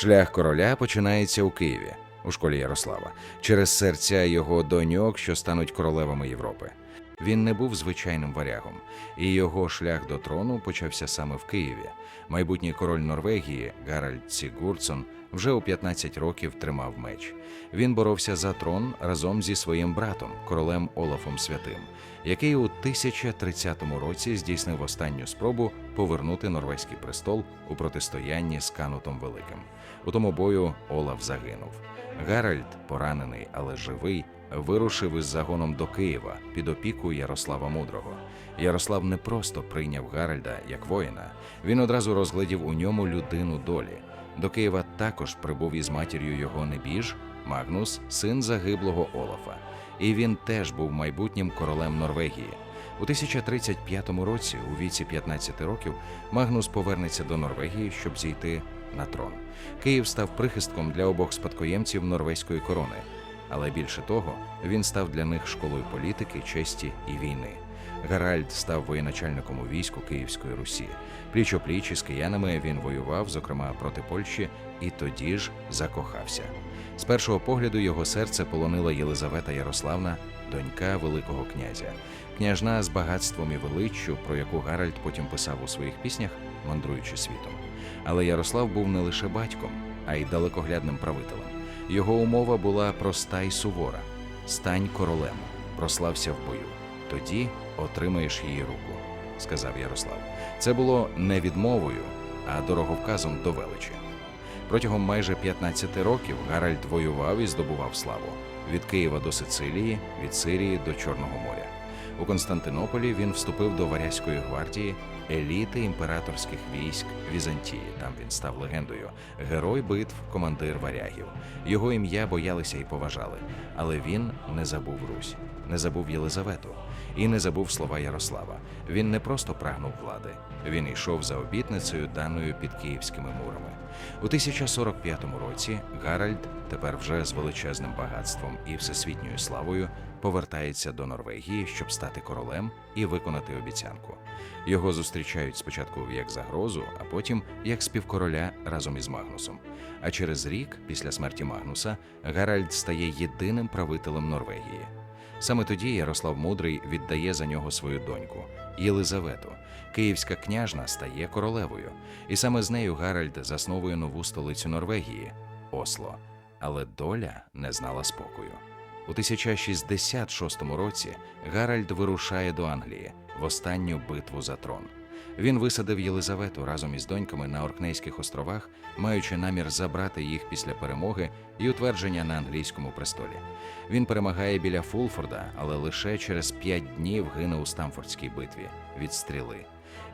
Шлях короля починається у Києві, у школі Ярослава, через серця його доньок, що стануть королевами Європи. Він не був звичайним варягом, і його шлях до трону почався саме в Києві. Майбутній король Норвегії Гаральд Сігурдсон вже у 15 років тримав меч. Він боровся за трон разом зі своїм братом, королем Олафом Святим, який у 1030 році здійснив останню спробу повернути норвезький престол у протистоянні з Канутом Великим. У тому бою Олаф загинув. Гаральд, поранений, але живий, вирушив із загоном до Києва під опіку Ярослава Мудрого. Ярослав не просто прийняв Гаральда як воїна, він одразу розглядів у ньому людину долі. До Києва також прибув із матір'ю його небіж Магнус, син загиблого Олафа. І він теж був майбутнім королем Норвегії. У 1035 році, у віці 15 років, Магнус повернеться до Норвегії, щоб зійти на трон. Київ став прихистком для обох спадкоємців норвезької корони. Але більше того, він став для них школою політики, честі і війни. Гаральд став воєначальником у війську Київської Русі. Пліч опліч із киянами він воював, зокрема проти Польщі, і тоді ж закохався. З першого погляду його серце полонила Єлизавета Ярославна, донька Великого князя, княжна з багатством і величчю, про яку Гаральд потім писав у своїх піснях, мандруючи світом. Але Ярослав був не лише батьком, а й далекоглядним правителем. Його умова була проста й сувора: стань королем, прослався в бою. Тоді отримаєш її руку, сказав Ярослав. Це було не відмовою, а дороговказом до величі. Протягом майже 15 років Гаральд воював і здобував славу від Києва до Сицилії, від Сирії до Чорного моря. У Константинополі він вступив до Варязької гвардії, еліти імператорських військ Візантії. Там він став легендою, герой битв, командир варягів. Його ім'я боялися і поважали, але він не забув Русь, не забув Єлизавету і не забув слова Ярослава. Він не просто прагнув влади, він йшов за обітницею, даною під київськими мурами. У 1045 році Гаральд, тепер вже з величезним багатством і всесвітньою славою, повертається до Норвегії, щоб стати королем і виконати обіцянку. Його зустрічають спочатку як загрозу, а потім як співкороля разом із Магнусом. А через рік, після смерті Магнуса, Гаральд стає єдиним правителем Норвегії. Саме тоді Ярослав Мудрий віддає за нього свою доньку Єлизавету. Київська княжна стає королевою, і саме з нею Гаральд засновує нову столицю Норвегії Осло. Але доля не знала спокою. У 1066 році Гаральд вирушає до Англії в останню битву за трон. Він висадив Єлизавету разом із доньками на Оркнейських островах, маючи намір забрати їх після перемоги і утвердження на англійському престолі. Він перемагає біля Фулфорда, але лише через п'ять днів гине у Стамфордській битві від стріли.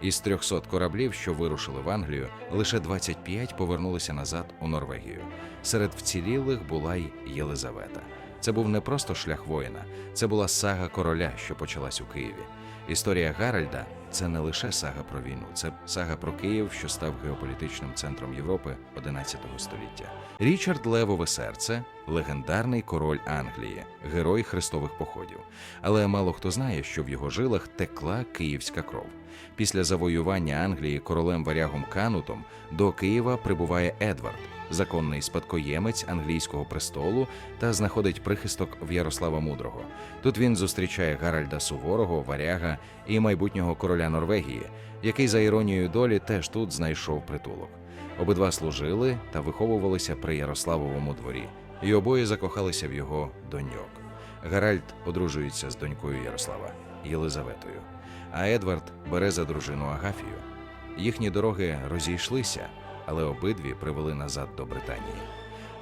Із 300 кораблів, що вирушили в Англію, лише 25 повернулися назад у Норвегію. Серед вцілілих була й Єлизавета. Це був не просто шлях воїна, це була сага короля, що почалась у Києві. Історія Гаральда це не лише сага про війну, це сага про Київ, що став геополітичним центром Європи XI століття. Річард Левове серце легендарний король Англії, герой хрестових походів. Але мало хто знає, що в його жилах текла київська кров. Після завоювання Англії королем варягом Канутом до Києва прибуває Едвард, законний спадкоємець англійського престолу, та знаходить прихисток в Ярослава Мудрого. Тут він зустрічає Гаральда Суворого, варяга і майбутнього короля Норвегії, який за іронією долі теж тут знайшов притулок. Обидва служили та виховувалися при Ярославовому дворі, і обоє закохалися в його доньок. Гаральд одружується з донькою Ярослава Єлизаветою, а Едвард бере за дружину Агафію. Їхні дороги розійшлися, але обидві привели назад до Британії.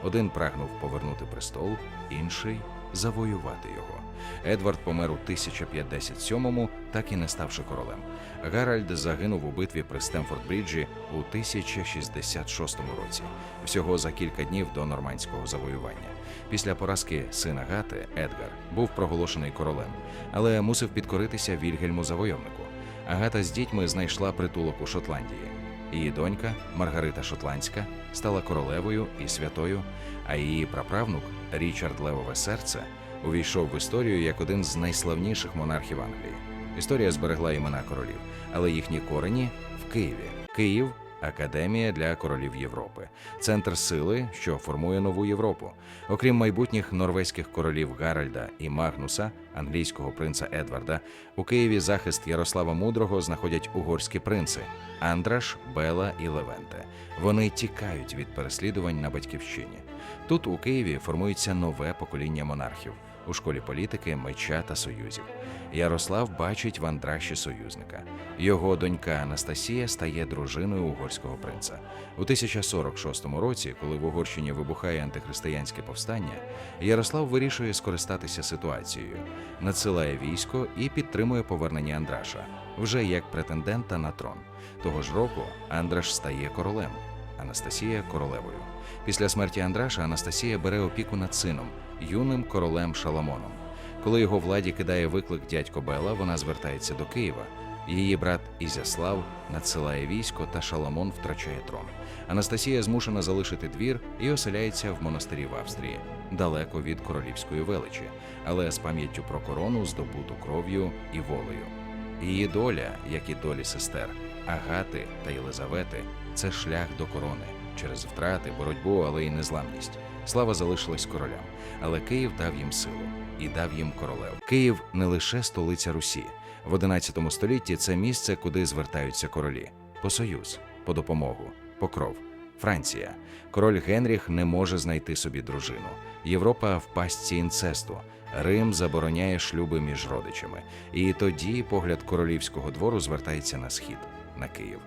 Один прагнув повернути престол, інший завоювати його. Едвард помер у 1057-му, так і не ставши королем. Гаральд загинув у битві при Стемфорд-Бріджі у 1066 році, всього за кілька днів до нормандського завоювання. Після поразки сина Гати Едгар був проголошений королем, але мусив підкоритися Вільгельму завойовнику. Агата з дітьми знайшла притулок у Шотландії. Її донька Маргарита Шотландська стала королевою і святою, а її праправнук Річард Левове серце увійшов в історію як один з найславніших монархів Англії. Історія зберегла імена королів, але їхні корені в Києві. Київ Академія для королів Європи, центр сили, що формує нову Європу. Окрім майбутніх норвезьких королів Гаральда і Магнуса, англійського принца Едварда, у Києві захист Ярослава Мудрого знаходять угорські принци Андраш, Бела і Левенте. Вони тікають від переслідувань на батьківщині. Тут у Києві формується нове покоління монархів у школі політики, меча та союзів. Ярослав бачить в Андраші союзника. Його донька Анастасія стає дружиною угорського принца. У 1046 році, коли в Угорщині вибухає антихристиянське повстання, Ярослав вирішує скористатися ситуацією, надсилає військо і підтримує повернення Андраша вже як претендента на трон. Того ж року Андраш стає королем, Анастасія королевою. Після смерті Андраша Анастасія бере опіку над сином, юним королем Шаламоном. Коли його владі кидає виклик дядько Бела, вона звертається до Києва. Її брат Ізяслав надсилає військо, та Шаламон втрачає трон. Анастасія змушена залишити двір і оселяється в монастирі в Австрії, далеко від королівської величі, але з пам'яттю про корону, здобуту кров'ю і волею. Її доля, як і долі сестер Агати та Єлизавети, це шлях до корони через втрати, боротьбу, але й незламність. Слава залишилась королям, але Київ дав їм силу і дав їм королев. Київ не лише столиця Русі. В 11 столітті це місце, куди звертаються королі по союз, по допомогу, по кров. Франція. Король Генріх не може знайти собі дружину. Європа в пастці інцесту. Рим забороняє шлюби між родичами. І тоді погляд королівського двору звертається на схід, на Київ.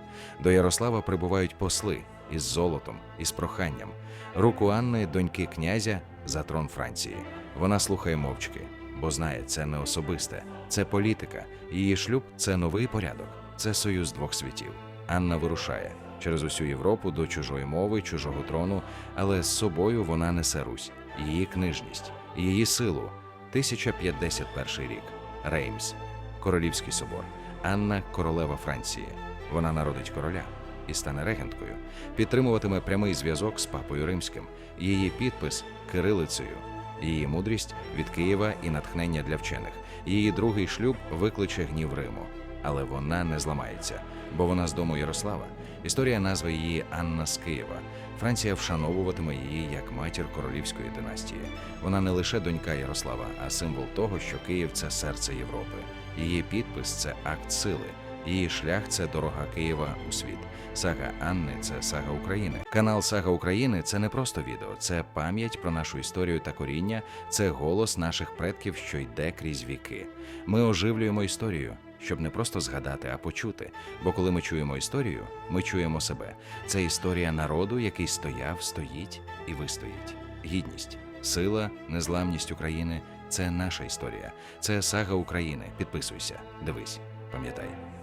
До Ярослава прибувають посли із золотом, із проханням. Руку Анни, доньки князя, за трон Франції. Вона слухає мовчки, бо знає, це не особисте, це політика. Її шлюб це новий порядок, це союз двох світів. Анна вирушає через усю Європу до чужої мови, чужого трону, але з собою вона несе Русь, її книжність, її силу. 1051 рік. Реймс, Королівський собор. Анна королева Франції. Вона народить короля і стане регенткою. Підтримуватиме прямий зв'язок з папою римським. Її підпис кирилицею. Її мудрість від Києва і натхнення для вчених. Її другий шлюб викличе гнів Риму. Але вона не зламається, бо вона з дому Ярослава. Історія назви її Анна з Києва. Франція вшановуватиме її як матір королівської династії. Вона не лише донька Ярослава, а символ того, що Київ це серце Європи. Її підпис це акт сили. Її шлях це дорога Києва у світ. Сага Анни це сага України. Канал Сага України це не просто відео, це пам'ять про нашу історію та коріння, це голос наших предків, що йде крізь віки. Ми оживлюємо історію, щоб не просто згадати, а почути. Бо коли ми чуємо історію, ми чуємо себе. Це історія народу, який стояв, стоїть і вистоїть. Гідність, сила, незламність України це наша історія. Це сага України. Підписуйся, дивись, пам'ятай.